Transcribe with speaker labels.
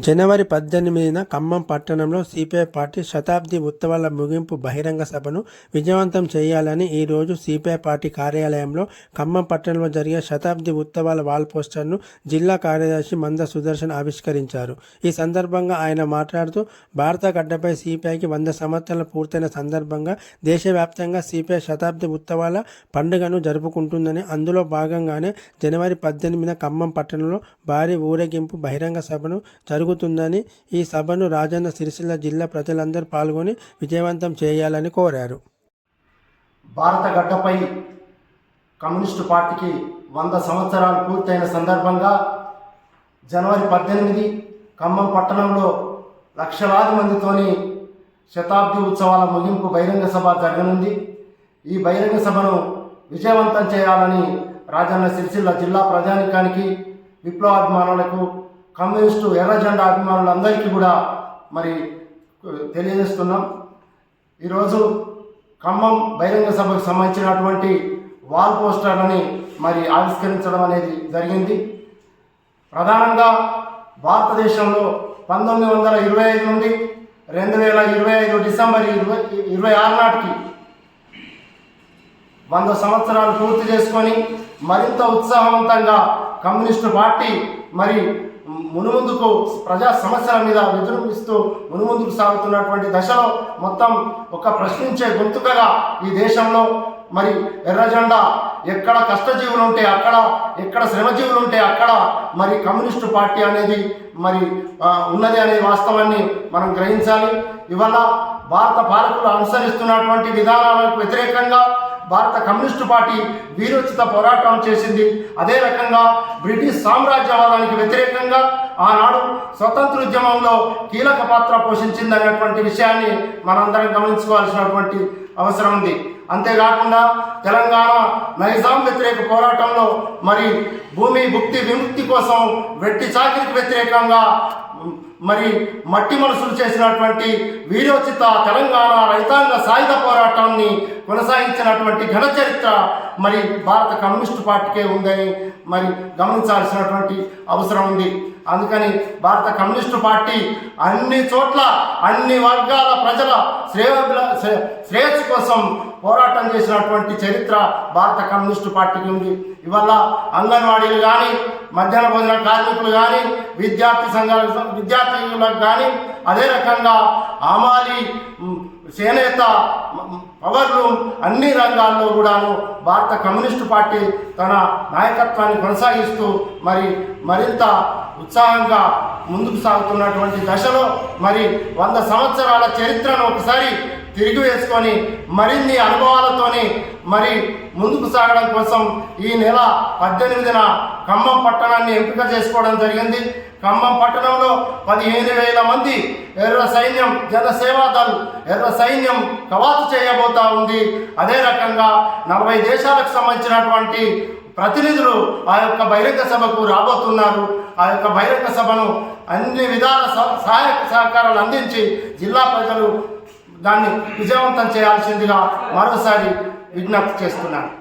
Speaker 1: జనవరి పద్దెనిమిదిన ఖమ్మం పట్టణంలో CPI party శతాబ్ది ఉత్సవాల ముగింపు బహిరంగ సభను విజయవంతం చేయాలని ఈరోజు సిపిఐ పార్టీ కార్యాలయంలో ఖమ్మం పట్టణంలో జరిగే శతాబ్ది ఉత్సవాల వాల్ పోస్టర్ను జిల్లా కార్యదర్శి మంద సుదర్శన్ ఆవిష్కరించారు. ఈ సందర్భంగా ఆయన మాట్లాడుతూ భారత గడ్డపై సిపిఐకి వంద సంవత్సరాలు పూర్తయిన సందర్భంగా దేశవ్యాప్తంగా సిపిఐ శతాబ్ది ఉత్సవాల పండుగను జరుపుకుంటుందని అందులో భాగంగానే జనవరి పద్దెనిమిదిన ఖమ్మం పట్టణంలో భారీ ఊరేగింపు బహిరంగ సభను జరుగు జరుగుతుందని ఈ సభను రాజన్న సిరిసిల్ల జిల్లా ప్రజలందరూ పాల్గొని విజయవంతం చేయాలని కోరారు.
Speaker 2: భారత గడ్డపై కమ్యూనిస్టు పార్టీకి వంద సంవత్సరాలు పూర్తయిన సందర్భంగా జనవరి పద్దెనిమిది ఖమ్మం పట్టణంలో లక్షలాది మందితోని శతాబ్ది ఉత్సవాల ముగింపు బహిరంగ సభ జరగనుంది. ఈ బహిరంగ సభను విజయవంతం చేయాలని రాజన్న సిరిసిల్ల జిల్లా ప్రజానికానికి విప్లవాభిమానులకు కమ్యూనిస్టు ఎర్ర జెండా అభిమానులందరికీ కూడా మరి తెలియజేస్తున్నాం. ఈరోజు ఖమ్మం బహిరంగ సభకు సంబంధించినటువంటి వాల్ పోస్టర్లని మరి ఆవిష్కరించడం అనేది జరిగింది. ప్రధానంగా భారతదేశంలో పంతొమ్మిది వందల ఇరవై ఐదు నుండి రెండు వేల ఇరవై ఐదు డిసెంబర్ ఇరవై ఇరవై ఆరు నాటికి వంద సంవత్సరాలు పూర్తి చేసుకొని మరింత ఉత్సాహవంతంగా కమ్యూనిస్టు పార్టీ మరి మునుముందుకు ప్రజా సమస్యల మీద విజృంభిస్తూ మునుముందుకు సాగుతున్నటువంటి దశలో మొత్తం ఒక ప్రశ్నించే గొంతుకగా ఈ దేశంలో మరి ఎర్రజెండా ఎక్కడ కష్టజీవులు ఉంటే అక్కడ ఎక్కడ శ్రమజీవులు ఉంటే అక్కడ మరి కమ్యూనిస్టు పార్టీ అనేది మరి ఉన్నది అనే వాస్తవాన్ని మనం గ్రహించాలి. ఇవాళ భారత పాలకులు అనుసరిస్తున్నటువంటి విధానాలకు వ్యతిరేకంగా భారత కమ్యూనిస్టు పార్టీ వీరోచిత పోరాటం చేసింది. అదే రకంగా బ్రిటిష్ సామ్రాజ్యవాదానికి వ్యతిరేకంగా ఆనాడు స్వతంత్ర ఉద్యమంలో కీలక పాత్ర పోషించింది అనేటువంటి విషయాన్ని మనందరం గమనించుకోవాల్సినటువంటి అవసరం ఉంది. అంతేకాకుండా తెలంగాణ నైజాం వ్యతిరేక పోరాటంలో మరి భూమి భుక్తి విముక్తి కోసం వెట్టి చాకిరికి వ్యతిరేకంగా మరి మట్టి మనసులు చేసినటువంటి వీరోచిత తెలంగాణ రైతాంగ సాయుధ పోరాటాన్ని కొనసాగించినటువంటి ఘన చరిత్ర మరి భారత కమ్యూనిస్టు పార్టీకే ఉందని మరి గమనించాల్సినటువంటి అవసరం ఉంది. అందుకని భారత కమ్యూనిస్టు పార్టీ అన్ని చోట్ల అన్ని వర్గాల ప్రజల శ్రేయ శ్రేయస్సు కోసం పోరాటం చేసినటువంటి చరిత్ర భారత కమ్యూనిస్టు పార్టీకి ఉంది. ఇవల్ల అంగన్వాడీలు కానీ మధ్యాహ్న భోజన కార్మికులు కానీ విద్యార్థి సంఘాల విద్యార్థులకు కానీ అదే రకంగా ఆమాలి చేనేత పవర్ పవర్లు అన్ని రంగాల్లో కూడాను భారత కమ్యూనిస్టు పార్టీ తన నాయకత్వాన్ని కొనసాగిస్తూ మరి మరింత ఉత్సాహంగా ముందుకు సాగుతున్నటువంటి దశలో మరి వంద సంవత్సరాల చరిత్రను ఒకసారి తిరిగి వేసుకొని మరిన్ని అనుభవాలతోని మరి ముందుకు సాగడం కోసం ఈ నెల పద్దెనిమిదిన ఖమ్మం పట్టణాన్ని ఎంపిక చేసుకోవడం జరిగింది. ఖమ్మం పట్టణంలో పదిహేను వేల మంది ఎర్ర సైన్యం జనసేవా దళ్ ఎర్ర సైన్యం కవాతు చేయబోతా ఉంది. అదే రకంగా నలభై దేశాలకు సంబంధించినటువంటి ప్రతినిధులు ఆ యొక్క బహిరంగ సభకు రాబోతున్నారు. ఆ యొక్క బహిరంగ సభను అన్ని విధాల సహ- సహకారాలు అందించి జిల్లా ప్రజలు దాన్ని విజయవంతం చేయాల్సిందిగా మరోసారి విజ్ఞప్తి చేస్తున్నాను.